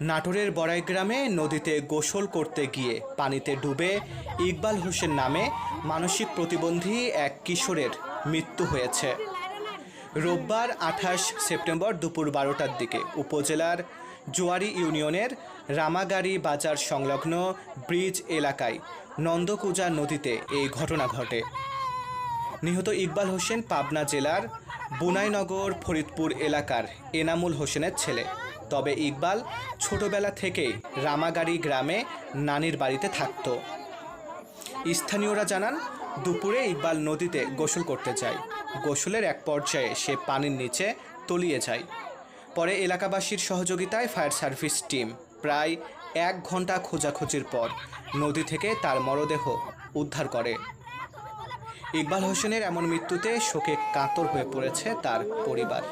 নাটোরের বড়াই গ্রামে নদীতে গোসল করতে গিয়ে পানিতে ডুবে ইকবাল হোসেন নামে মানসিক প্রতিবন্ধী এক কিশোরের মৃত্যু হয়েছে। রোববার আঠাশ সেপ্টেম্বর দুপুর বারোটার দিকে উপজেলার জোয়ারি ইউনিয়নের রামাগাড়ি বাজার সংলগ্ন ব্রিজ এলাকায় নন্দকুজা নদীতে এই ঘটনা ঘটে। নিহত ইকবাল হোসেন পাবনা জেলার বুনাইনগর, ফরিদপুর এলাকার এনামুল হোসেনের ছেলে। তবে ইকবাল ছোটবেলা থেকেই রামাগাড়ি গ্রামে নানির বাড়িতে থাকত। স্থানীয়রা জানান, দুপুরে ইকবাল নদীতে গোসল করতে যায়। গোসলের এক পর্যায়ে সে পানির নিচে তলিয়ে যায়। পরে এলাকাবাসীর সহযোগিতায় ফায়ার সার্ভিস টিম প্রায় এক ঘণ্টা খোঁজাখুঁজির পর নদী থেকে তার মরদেহ উদ্ধার করে। ইকবাল হোসেনের এমন মৃত্যুতে শোকে কাতর হয়ে পড়েছে তার পরিবার।